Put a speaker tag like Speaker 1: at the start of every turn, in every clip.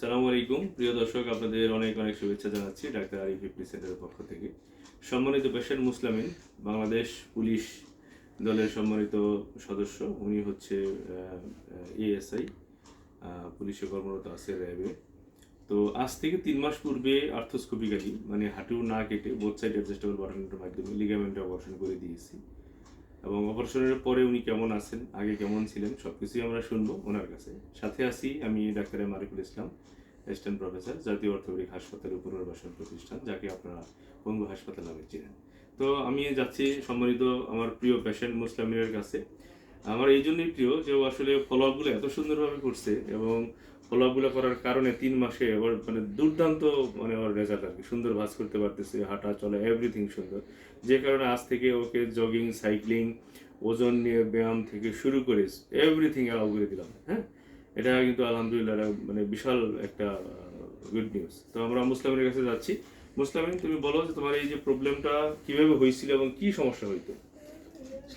Speaker 1: সালাম আলাইকুম। প্রিয় দর্শক, আপনাদের অনেক অনেক শুভেচ্ছা জানাচ্ছি ডাক্তার আরিফ হিপনি সেন্টারের পক্ষ থেকে। সম্মানিত পেশেন্ট মুসলামিন, বাংলাদেশ পুলিশ দলের সম্মানিত সদস্য, উনি হচ্ছে এএসআই পুলিশে কর্মরত আছে র্যাবে। তো আজ থেকে তিন মাস পূর্বে আর্থোস্কোপিক্যালি মানে হাঁটু না কেটে বোথ সাইড অ্যাডজাস্টেবল বাটনের মাধ্যমে লিগামেন্টে অপারেশন করে দিয়েছি। এবং অপারেশনের পরে উনি কেমন আছেন, আগে কেমন ছিলেন সব কিছুই আমরা শুনব ওনার কাছে। সাথে আছি আমি doctor M Ariful Islam, assistant professor, জাতীয় অর্থনৈতিক হাসপাতালের পুনর্বাসন প্রতিষ্ঠান, যাকে আপনারা পঙ্গু হাসপাতাল নামে চিনেন। তো আমি যাচ্ছি সম্মানিত আমার প্রিয় পেশেন্ট মুসলামিনের কাছে। আমার এই জন্যই প্রিয় যে ও আসলে ফলো আপগুলো এত সুন্দরভাবে করছে এবং ফলো করার কারণে তিন মাসে ওর মানে দুর্দান্ত মানে ওর রেজাল্ট আর কি। সুন্দর ভাস করতে পারতেছে, হাঁটা, চলা এভরিথিং সুন্দর। যে কারণে আজ থেকে ওকে জগিং সাইক্লিং ওজন নিয়ে ব্যায়াম থেকে শুরু করে এভরিথিং অ্যালাউ করে দিলাম হ্যাঁ? এটা কিন্তু আলহামদুলিল্লাহ মানে বিশাল একটা গুড নিউজ তো আমরা মুসলামের কাছে যাচ্ছি। মুসলামিন তুমি বলো যে তোমার এই যে প্রবলেমটা কীভাবে হয়েছিল এবং কি সমস্যা হইতো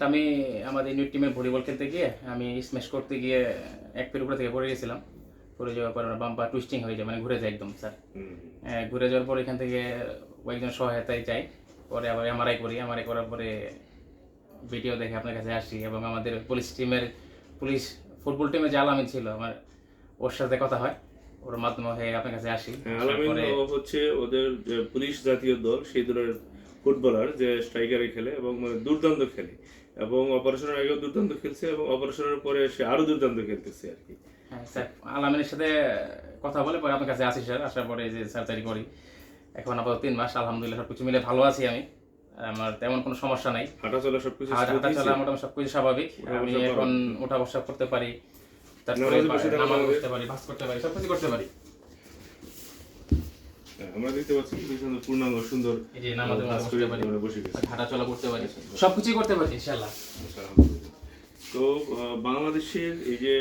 Speaker 2: আমি আমাদের ইউনিট টিমে ভলিবল খেলতে গিয়ে আমি স্ম্যাশ করতে গিয়ে এক পের উপরে থেকে পড়ে গেছিলাম। পড়ে যাওয়ার পর আমার বাম্পা টুইস্টিং হয়ে যায় মানে ঘুরে যায় একদম স্যার ঘুরে যাওয়ার পর এখান থেকে কয়েকজন সহায়তায় যাই পরে আবার এমআরআই করি এমআরআই করার পরে ভিডিও দেখে আপনার কাছে আসি এবং আমাদের পুলিশ টিমের পুলিশ ফুটবল টিমে যে আলামিন ছিল আমার ওর সাথে কথা হয় ওর মাধ্যমে হয়ে আপনার কাছে আসি।
Speaker 1: হ্যাঁ, আলামিন হচ্ছে ওদের পুলিশ জাতীয় দল সেই দলের ফুটবলার যে স্ট্রাইকারে খেলে এবং মানে দুর্দান্ত খেলে। এবং অপারেশনের আগেও দুর্দান্ত খেলছে এবং অপারেশনের পরে সে আরও দুর্দান্ত খেলতেছে আর কি।
Speaker 2: হ্যাঁ স্যার। আলামিনের সাথে কথা বলে পরে আপনার কাছে আসি স্যার। আসার পরে যে সার্জারি করি। এখন আপাতত তিন মাস আলহামদুলিল্লাহ সব কিছু মিলে ভালো আছি আমি। আমার তেমন কোনো সমস্যা নাই।
Speaker 1: হাঁটা চলা সবকিছু
Speaker 2: হাঁটা
Speaker 1: smooth
Speaker 2: হাঁটা
Speaker 1: হয়েছে?
Speaker 2: মোটামুটি সবকিছু স্বাভাবিক। আমি এখন উঠা বসা করতে পারি তারপরে
Speaker 1: নামাজে
Speaker 2: করতে পারি ভাস করতে পারি সব কিছু করতে পারি।
Speaker 1: হ্যাঁ, আমরা দেখতে পাচ্ছি সুন্দর পূর্ণাঙ্গ সুন্দর
Speaker 2: এই যে নামাজের
Speaker 1: কাজ
Speaker 2: মধ্যে
Speaker 1: করে
Speaker 2: বসতে পারি
Speaker 1: আমরা বসে গেছি।
Speaker 2: চলা করতে পারি সবকিছুই করতে পারি ইনশাআল্লাহ।
Speaker 1: তো বাংলাদেশের এই যে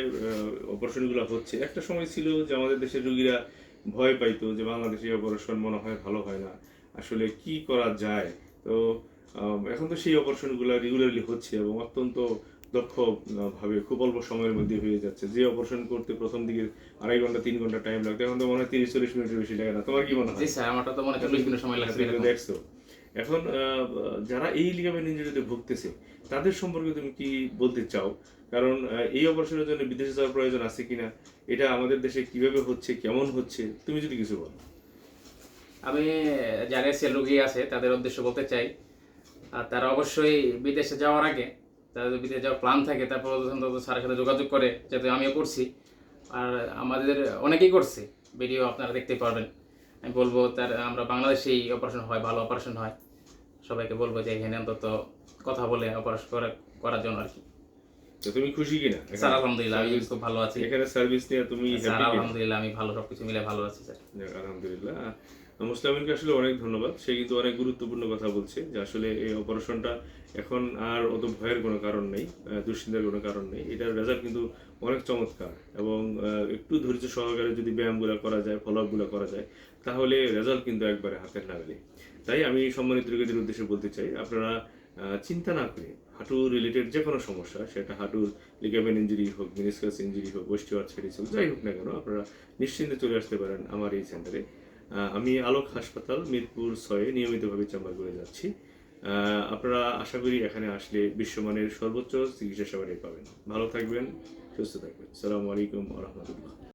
Speaker 1: অপারেশনগুলো হচ্ছে একটা সময় ছিল যে আমাদের দেশের রোগীরা ভয় পাইতো যে বাংলাদেশে অপারেশন মনে হয় ভালো হয় না আসলে কি করা যায়? তো এখন তো সেই অপারেশনগুলো রেগুলারলি হচ্ছে এবং অত্যন্ত দক্ষভাবে খুব অল্প সময়ের মধ্যে হয়ে যাচ্ছে। যে অপারেশন করতে প্রথম দিকে আড়াই ঘণ্টা তিন ঘণ্টা টাইম লাগতো এখন তো মনে হয় তিরিশ চল্লিশ মিনিটের বেশি লাগে না। তোমার কি মনে হয়?
Speaker 2: স্যার আমারটা তো মনে হয় চল্লিশ মিনিট সময় লাগবে
Speaker 1: দেখছ। এখন যারা এই লিগামেন্ট ইঞ্জুরিতে ভুগতেছে, তাদের সম্পর্কে তুমি কি বলতে চাও? কারণ এই অপারেশনের জন্য বিদেশে যাওয়ার প্রয়োজন আছে কিনা? এটা আমাদের দেশে কীভাবে হচ্ছে, কেমন হচ্ছে? তুমি যদি কিছু বলো।
Speaker 2: আমি যারা সেল রোগী আছে, তাদের উদ্দেশ্য বলতে চাই। আর তারা অবশ্যই বিদেশে যাওয়ার আগে, তাদের বিদেশে যাওয়ার প্ল্যান থাকে, তারপর স্যারের সাথে যোগাযোগ করে যাতে আমিও করছি। আর আমাদের অনেকেই করছে, ভিডিও আপনারা দেখতে পারবেন। আমি বলব তার আমরা বাংলাদেশে এই অপারেশন হয় ভালো অপারেশন হয়। সবাইকে বলব যে এখানে অন্তত কথা বলে অপারেশন করে করার জন্য আর কি।
Speaker 1: তো তুমি খুশি কিনা?
Speaker 2: স্যার আলহামদুলিল্লাহ আমি খুব ভালো আছি।
Speaker 1: এখানে সার্ভিস নিয়ে তুমি
Speaker 2: স্যার আলহামদুলিল্লাহ আমি ভালো সবকিছু মিলে ভালো আছি স্যার।
Speaker 1: আলহামদুলিল্লাহ। মুসলামিনকে আসলে অনেক ধন্যবাদ। সে কিন্তু অনেক গুরুত্বপূর্ণ কথা বলছে যে আসলে এই অপারেশনটা এখন আর অত ভয়ের কোনো কারণ নেই দুশ্চিন্তার কোনো কারণ নেই। এটার রেজাল্ট কিন্তু অনেক চমৎকার এবং একটু ধৈর্য সহকারে যদি ব্যায়ামগুলো করা যায় ফলো আপগুলো করা যায়, তাহলে রেজাল্ট কিন্তু একবারে হাতের নাগালে। তাই আমি সম্মানিত রোগীদের উদ্দেশ্যে বলতে চাই, আপনারা চিন্তা না করে হাঁটু রিলেটেড যে কোনো সমস্যা, সেটা হাঁটুর লিগামেন্ট ইঞ্জুরি হোক মিনিসকাস ইঞ্জুরি হোক ওস্টিওআর্থ্রাইটিস হোক, যাই হোক না কেন, আপনারা নিশ্চিন্তে চলে আসতে পারেন আমার এই সেন্টারে আমি আলোক হাসপাতাল, মিরপুর ছয়ে নিয়মিতভাবে চেম্বার করে যাচ্ছি। আপনারা আশা করি এখানে আসলে বিশ্বমানের সর্বোচ্চ চিকিৎসা সেবাটাই পাবেন। ভালো থাকবেন, সুস্থ থাকবেন। সালামু আলাইকুম রহমতুল্লাহ।